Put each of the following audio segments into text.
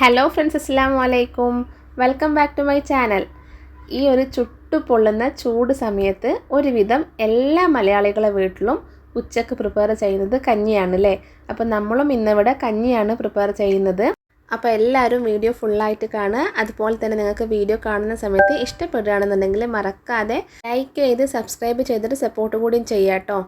Hello friends അസ്സാം വലൈക്കും welcome back to my channel ഈ ഒരു ചുട്ടു പൊള്ളുന്ന ചൂട് സമയത്ത് ഒരുവിധം എല്ലാ മലയാളികളെ വീട്ടിലും ഉച്ചയ്ക്ക് പ്രിപ്പയർ ചെയ്യുന്നത് കഞ്ഞിയാണ് അല്ലേ അപ്പം നമ്മളും ഇന്നിവിടെ കഞ്ഞിയാണ് പ്രിപ്പയർ ചെയ്യുന്നത്. അപ്പോൾ എല്ലാവരും വീഡിയോ ഫുള്ളായിട്ട് കാണുക. അതുപോലെ തന്നെ നിങ്ങൾക്ക് വീഡിയോ കാണുന്ന സമയത്ത് ഇഷ്ടപ്പെടുകയാണെന്നുണ്ടെങ്കിൽ മറക്കാതെ ലൈക്ക് ചെയ്ത് സബ്സ്ക്രൈബ് ചെയ്തിട്ട് സപ്പോർട്ട് കൂടിയും ചെയ്യാം കേട്ടോ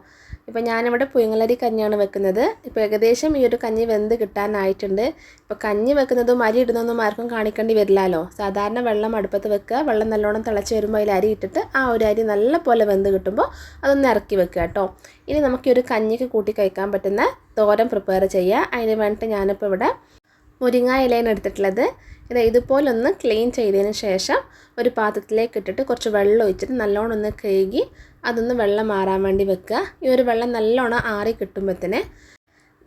ഇപ്പോൾ ഞാനിവിടെ പുയങ്ങലരി കഞ്ഞിയാണ് വെക്കുന്നത്. ഇപ്പോൾ ഏകദേശം ഈ ഒരു കഞ്ഞി വെന്ത് കിട്ടാനായിട്ടുണ്ട്. ഇപ്പോൾ കഞ്ഞി വെക്കുന്നതും അരി ഇടുന്നതൊന്നും ആർക്കും കാണിക്കേണ്ടി വരില്ലല്ലോ സാധാരണ വെള്ളം അടുപ്പത്ത് വെക്കുക വെള്ളം നല്ലോണം തിളച്ച് വരുമ്പോൾ അതിൽ അരി ഇട്ടിട്ട് ആ ഒരു അരി നല്ല പോലെ വെന്ത് കിട്ടുമ്പോൾ അതൊന്ന് ഇറക്കി വെക്കുക കേട്ടോ. ഇനി നമുക്ക് ഒരു കഞ്ഞിക്ക് കൂട്ടി കഴിക്കാൻ പറ്റുന്ന തോരം പ്രിപ്പയർ ചെയ്യുക അതിന് വേണ്ടിയിട്ട് ഞാനിപ്പോൾ ഇവിടെ മുരിങ്ങ ഇലയാണ് എടുത്തിട്ടുള്ളത്. ഇത് ഇതുപോലൊന്ന് ക്ലീൻ ചെയ്തതിന് ശേഷം ഒരു പാത്രത്തിലേക്ക് ഇട്ടിട്ട് കുറച്ച് വെള്ളം ഒഴിച്ചിട്ട് നല്ലോണം ഒന്ന് കഴുകി അതൊന്ന് വെള്ളം മാറാൻ വേണ്ടി വെക്കുക. ഈ ഒരു വെള്ളം നല്ലോണം ആറി കിട്ടുമ്പോഴത്തേന്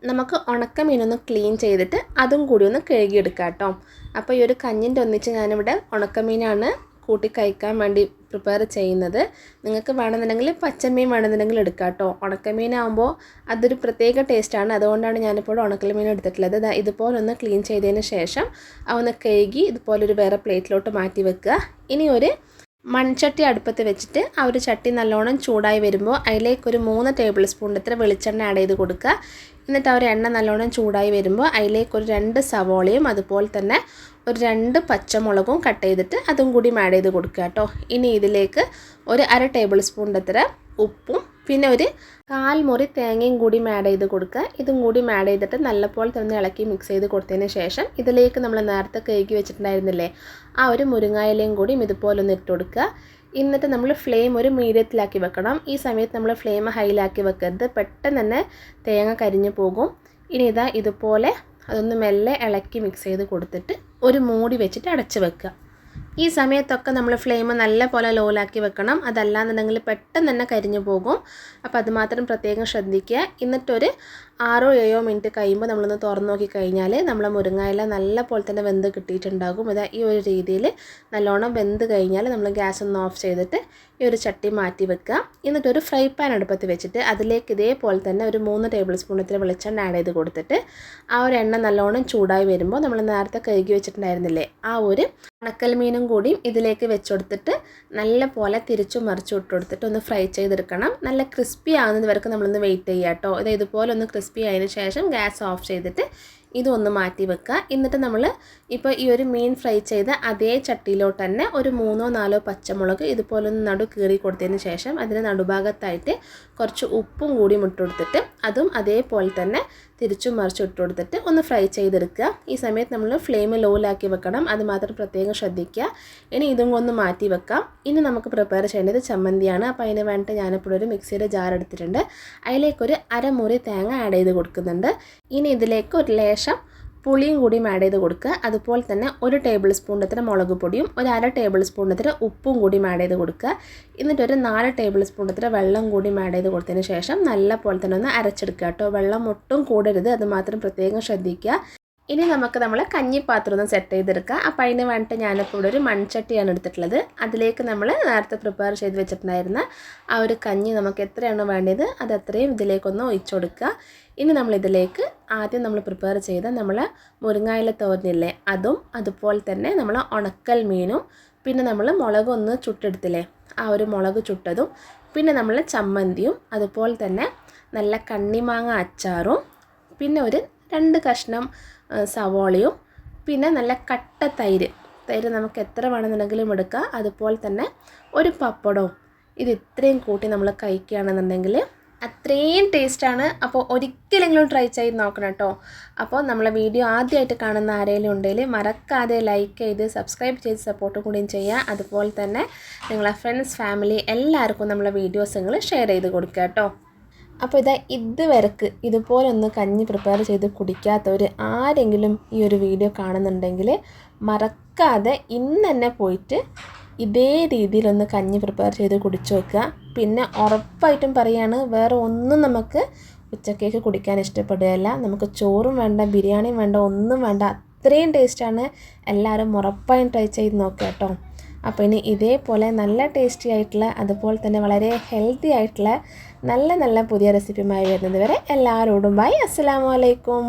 നമുക്ക് ഉണക്ക മീനൊന്ന് ക്ലീൻ ചെയ്തിട്ട് അതും കൂടി ഒന്ന് കഴുകിയെടുക്കാം കേട്ടോ. അപ്പോൾ ഈ ഒരു കഞ്ഞിന്റെ ഒന്നിച്ച് ഞാനിവിടെ ഉണക്കമീനാണ് കൂട്ടി കഴിക്കാൻ വേണ്ടി പ്രിപ്പയർ ചെയ്യുന്നത്. നിങ്ങൾക്ക് വേണമെന്നുണ്ടെങ്കിൽ പച്ചമീൻ വേണമെന്നുണ്ടെങ്കിൽ എടുക്കാം കേട്ടോ. ഉണക്കമീനാകുമ്പോൾ അതൊരു പ്രത്യേക ടേസ്റ്റാണ് അതുകൊണ്ടാണ് ഞാനിപ്പോൾ ഉണക്കമീൻ എടുത്തിട്ടുള്ളത്. ദാ ഇതുപോലെ ഒന്ന് ക്ലീൻ ചെയ്തതിന് ശേഷം അതൊന്ന് കഴുകി ഇതുപോലൊരു വേറെ പ്ലേറ്റിലോട്ട് മാറ്റി വെക്കുക. ഇനി ഒരു മൺചട്ടി അടുപ്പത്ത് വെച്ചിട്ട് ആ ഒരു ചട്ടി നല്ലോണം ചൂടായി വരുമ്പോൾ അതിലേക്ക് ഒരു മൂന്ന് ടേബിൾ സ്പൂൺ ഇത്ര വെളിച്ചെണ്ണ ആഡ് ചെയ്ത് കൊടുക്കുക. എന്നിട്ട് ആ ഒരു എണ്ണ നല്ലോണം ചൂടായി വരുമ്പോൾ അതിലേക്ക് ഒരു രണ്ട് സവോളയും അതുപോലെ തന്നെ ഒരു രണ്ട് പച്ചമുളകും കട്ട് ചെയ്തിട്ട് അതും കൂടി ആഡ് ചെയ്ത് കൊടുക്കുക കേട്ടോ. ഇനി ഇതിലേക്ക് ഒരു അര ടേബിൾ സ്പൂണിന്റെ അത്ര ഉപ്പും പിന്നെ ഒരു കാൽ മുറി തേങ്ങയും കൂടി ആഡ് ചെയ്ത് കൊടുക്കുക. ഇതും കൂടി ആഡ് ചെയ്തിട്ട് നല്ലപോലെ തന്നെ ഇളക്കി മിക്സ് ചെയ്ത് കൊടുത്തതിന് ശേഷം ഇതിലേക്ക് നമ്മൾ നേരത്തെ കഴുകി വെച്ചിട്ടുണ്ടായിരുന്നില്ലേ ആ ഒരു മുരിങ്ങായിലയും കൂടിയും ഇതുപോലെ ഒന്ന് ഇട്ട് കൊടുക്കുക. എന്നിട്ട് നമ്മൾ ഫ്ലെയിം ഒരു മീഡിയത്തിലാക്കി വെക്കണം. ഈ സമയത്ത് നമ്മൾ ഫ്ലെയിം ഹൈയിലാക്കി വെക്കരുത്. പെട്ടെന്ന് തന്നെ തേങ്ങ കരിഞ്ഞു പോകും. ഇനി ഇതാ ഇതുപോലെ അതൊന്ന് മെല്ലെ ഇളക്കി മിക്സ് ചെയ്ത് കൊടുത്തിട്ട് ഒരു മൂടി വെച്ചിട്ട് അടച്ച് വെക്കുക. ഈ സമയത്തൊക്കെ നമ്മൾ ഫ്ലെയിം നല്ല പോലെ ലോലാക്കി വെക്കണം. അതല്ലാന്നുണ്ടെങ്കിൽ പെട്ടെന്ന് തന്നെ കരിഞ്ഞു പോകും. അപ്പോൾ അതുമാത്രം പ്രത്യേകം ശ്രദ്ധിക്കുക. എന്നിട്ടൊരു ആറോ ഏഴോ മിനിറ്റ് കഴിയുമ്പോൾ നമ്മളൊന്ന് തുറന്നു നോക്കി കഴിഞ്ഞാൽ നമ്മളെ മുരിങ്ങയില നല്ല പോലെ തന്നെ വെന്ത് കിട്ടിയിട്ടുണ്ടാകും. ഇതാ ഈ ഒരു രീതിയിൽ നല്ലോണം വെന്ത് കഴിഞ്ഞാൽ നമ്മൾ ഗ്യാസ് ഒന്ന് ഓഫ് ചെയ്തിട്ട് ഈ ഒരു ചട്ടി മാറ്റി വെക്കുക. എന്നിട്ട് ഒരു ഫ്രൈ പാൻ അടുപ്പത്ത് വെച്ചിട്ട് അതിലേക്ക് ഇതേപോലെ തന്നെ ഒരു മൂന്ന് ടേബിൾ സ്പൂൺ ഇത്ര വെളിച്ചെണ്ണ ആഡ് ചെയ്ത് കൊടുത്തിട്ട് ആ ഒരു എണ്ണ നല്ലോണം ചൂടായി വരുമ്പോൾ നമ്മൾ നേരത്തെ കഴുകി വെച്ചിട്ടുണ്ടായിരുന്നില്ലേ ആ ഒരു ഉണക്കൽ മീനും കൂടി ഇതിലേക്ക് വെച്ചുകൊടുത്തിട്ട് നല്ല പോലെ തിരിച്ചു മറിച്ചു ഇട്ട് കൊടുത്തിട്ട് ഒന്ന് ഫ്രൈ ചെയ്തെടുക്കണം. നല്ല ക്രിസ്പി ആകുന്നത് വരെയൊക്കെ നമ്മളൊന്ന് വെയിറ്റ് ചെയ്യുക കേട്ടോ ഇത് ഇതുപോലെ ഒന്ന് ക്രിസ്പി ആയതിനു ശേഷം ഗ്യാസ് ഓഫ് ചെയ്തിട്ട് ഇതൊന്ന് മാറ്റി വെക്കുക. എന്നിട്ട് നമ്മൾ ഇപ്പോൾ ഈ ഒരു മീൻ ഫ്രൈ ചെയ്ത അതേ ചട്ടിയിലോട്ട് തന്നെ ഒരു മൂന്നോ നാലോ പച്ചമുളക് ഇതുപോലെ ഒന്ന് നടു കീറി കൊടുത്തതിന് ശേഷം അതിന് നടുഭാഗത്തായിട്ട് കുറച്ച് ഉപ്പും കൂടി ഇട്ടുകൊടുത്തിട്ട് അതും അതേപോലെ തന്നെ തിരിച്ചും മറിച്ചും ഇട്ട് കൊടുത്തിട്ട് ഒന്ന് ഫ്രൈ ചെയ്തെടുക്കുക. ഈ സമയത്ത് നമ്മൾ ഫ്ലെയിം ലോയിലാക്കി വെക്കണം. അത് മാത്രം പ്രത്യേകം ശ്രദ്ധിക്കുക. ഇനി ഇതും ഒന്ന് മാറ്റി വെക്കാം. ഇനി നമുക്ക് പ്രിപ്പയർ ചെയ്യേണ്ടത് ചമ്മന്തിയാണ്. അപ്പോൾ അതിന് വേണ്ടിയിട്ട് ഞാനിപ്പോൾ ഒരു മിക്സിയുടെ ജാർ എടുത്തിട്ടുണ്ട്. അതിലേക്കൊരു അരമുറി തേങ്ങ ആഡ് ചെയ്ത് കൊടുക്കുന്നുണ്ട്. ഇനി ഇതിലേക്ക് ഒരു ലേശം പുളിയും കൂടിയും ആഡ് ചെയ്ത് കൊടുക്കുക. അതുപോലെ തന്നെ ഒരു ടേബിൾ സ്പൂണിന്റെ മുളക് പൊടിയും ഒരു അര ടേബിൾ സ്പൂണിന്റെ ഉപ്പും കൂടി ആഡ് ചെയ്ത് കൊടുക്കുക. എന്നിട്ട് ഒരു നാല് ടേബിൾ സ്പൂണിന്റെ വെള്ളം കൂടി ആഡ് ചെയ്ത് കൊടുത്തതിന് ശേഷം നല്ല പോലെ തന്നെ ഒന്ന് അരച്ചെടുക്കുക കേട്ടോ. വെള്ളം ഒട്ടും കൂടരുത്. അതുമാത്രം പ്രത്യേകം ശ്രദ്ധിക്കുക. ഇനി നമുക്ക് നമ്മൾ കഞ്ഞിപ്പാത്രം ഒന്ന് സെറ്റ് ചെയ്തെടുക്കുക അപ്പോൾ അതിന് വേണ്ടിയിട്ട് ഞാനിപ്പോൾ ഇവിടെ ഒരു മൺചട്ടിയാണ് എടുത്തിട്ടുള്ളത്. അതിലേക്ക് നമ്മൾ നേരത്തെ പ്രിപ്പയർ ചെയ്ത് വെച്ചിട്ടുണ്ടായിരുന്ന ആ ഒരു കഞ്ഞി നമുക്ക് എത്രയാണോ വേണ്ടത് അത് അത്രയും ഇതിലേക്കൊന്ന് ഒഴിച്ചു കൊടുക്കുക. ഇനി നമ്മളിതിലേക്ക് ആദ്യം നമ്മൾ പ്രിപ്പയർ ചെയ്ത നമ്മൾ മുരിങ്ങായില തോരനില്ലേ അതും അതുപോലെ തന്നെ നമ്മൾ ഉണക്കൽ മീനും പിന്നെ നമ്മൾ മുളകൊന്ന് ചുട്ടെടുത്തില്ലേ ആ ഒരു മുളക് ചുട്ടതും പിന്നെ നമ്മൾ ചമ്മന്തിയും അതുപോലെ തന്നെ നല്ല കണ്ണിമാങ്ങ അച്ചാറും പിന്നെ ഒരു രണ്ട് കഷ്ണം സവോളയും പിന്നെ നല്ല കട്ട തൈര്. തൈര് നമുക്ക് എത്ര വേണമെന്നുണ്ടെങ്കിലും എടുക്കാം. അതുപോലെ തന്നെ ഒരു പപ്പടവും. ഇത് ഇത്രയും കൂട്ടി നമ്മൾ കഴിക്കുകയാണെന്നുണ്ടെങ്കിൽ അത്രയും ടേസ്റ്റാണ്. അപ്പോൾ ഒരിക്കലെങ്കിലും ട്രൈ ചെയ്ത് നോക്കണം കേട്ടോ. അപ്പോൾ നമ്മളെ വീഡിയോ ആദ്യമായിട്ട് കാണുന്ന ആരെങ്കിലും ഉണ്ടെങ്കിൽ മറക്കാതെ ലൈക്ക് ചെയ്ത് സബ്സ്ക്രൈബ് ചെയ്ത് സപ്പോർട്ട് കൂടിയും ചെയ്യുക. അതുപോലെ തന്നെ നിങ്ങളെ ഫ്രണ്ട്സ് ഫാമിലി എല്ലാവർക്കും നമ്മളെ വീഡിയോസ് നിങ്ങൾ ഷെയർ ചെയ്ത് കൊടുക്കുക കേട്ടോ. അപ്പോൾ ഇതാ ഇതുവരക്ക് ഇതുപോലൊന്ന് കഞ്ഞി പ്രിപ്പയർ ചെയ്ത് കുടിക്കാത്തവർ ആരെങ്കിലും ഈ ഒരു വീഡിയോ കാണുന്നുണ്ടെങ്കിൽ മറക്കാതെ ഇന്ന് തന്നെ പോയിട്ട് ഇതേ രീതിയിലൊന്ന് കഞ്ഞി പ്രിപ്പയർ ചെയ്ത് കുടിച്ചു വെക്കുക. പിന്നെ ഉറപ്പായിട്ടും പറയാണ് വേറെ ഒന്നും നമുക്ക് ഉച്ചക്കേക്ക് കുടിക്കാൻ ഇഷ്ടപ്പെടുകയല്ല. നമുക്ക് ചോറും വേണ്ട ബിരിയാണിയും വേണ്ട ഒന്നും വേണ്ട. അത്രയും ടേസ്റ്റാണ് എല്ലാവരും ഉറപ്പായും ട്രൈ ചെയ്ത് നോക്കുക കേട്ടോ. അപ്പോൾ ഇനി ഇതേപോലെ നല്ല ടേസ്റ്റി ആയിട്ടുള്ള അതുപോലെ തന്നെ വളരെ ഹെൽത്തി ആയിട്ടുള്ള നല്ല നല്ല പുതിയ റെസിപ്പിയുമായി വരുന്നത് വരെ എല്ലാവരോടും ബൈ അസ്സാം വലൈക്കും